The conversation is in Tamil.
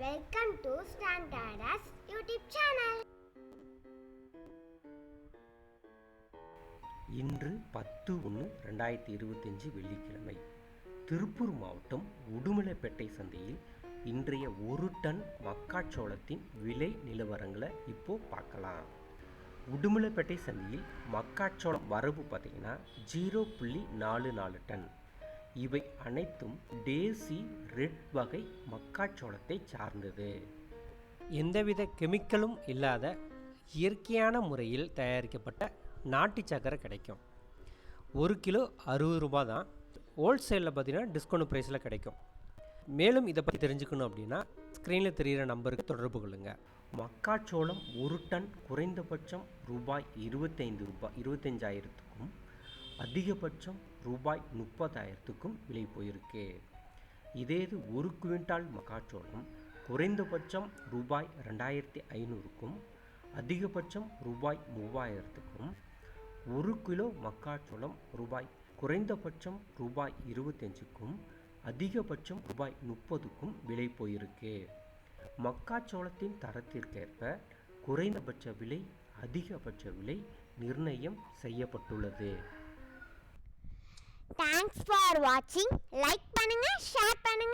வெல்கம் டு ஸ்டாண்டர்டாஸ் யூடியூப் சேனல் இன்று பத்து ஒன்று ரெண்டாயிரத்தி இருபத்தஞ்சு வெள்ளிக்கிழமை. திருப்பூர் மாவட்டம் உடுமலைப்பேட்டை சந்தையில் இன்றைய ஒரு டன் மக்காச்சோளத்தின் விலை நிலவரங்களை இப்போ பார்க்கலாம். உடுமலைப்பேட்டை சந்தையில் மக்காச்சோளம் வரவு பார்த்திங்கன்னா ஜீரோ புள்ளி நாலு நாலு டன். இவை அனைத்தும் டேசி ரெட் வகை மக்காச்சோளத்தை சார்ந்தது. எந்தவித கெமிக்கலும் இல்லாத இயற்கையான முறையில் தயாரிக்கப்பட்ட நாட்டு சக்கரை கிடைக்கும். ஒரு கிலோ அறுபது ரூபா தான் ஹோல்சேலில் பார்த்தீங்கன்னா டிஸ்கவுண்ட் ப்ரைஸில் கிடைக்கும். மேலும் இதை பற்றி தெரிஞ்சுக்கணும் அப்படின்னா ஸ்க்ரீனில் தெரிகிற நம்பருக்கு தொடர்பு கொள்ளுங்கள் மக்காச்சோளம் ஒரு டன் குறைந்தபட்சம் ரூபாய் இருபத்தைந்து ரூபாய் இருபத்தஞ்சாயிரத்துக்கும் அதிகபட்சம் ரூபாய் முப்பதாயிரத்துக்கும் விலை போயிருக்கு. இதே இது ஒரு குவிண்டால் மக்காச்சோளம் குறைந்தபட்சம் ரூபாய் ரெண்டாயிரத்தி ஐநூறுக்கும் அதிகபட்சம் ரூபாய் மூவாயிரத்துக்கும் ஒரு கிலோ மக்காச்சோளம் ரூபாய் குறைந்தபட்சம் ரூபாய் இருபத்தஞ்சுக்கும் அதிகபட்சம் ரூபாய் முப்பதுக்கும் விலை போயிருக்கு. மக்காச்சோளத்தின் தரத்திற்கேற்ப குறைந்தபட்ச விலை அதிகபட்ச விலை நிர்ணயம் செய்யப்பட்டுள்ளது. தேங்க்ஸ் ஃபார் வாட்சிங் லைக் பண்ணுங்க ஷேர் பண்ணுங்கள்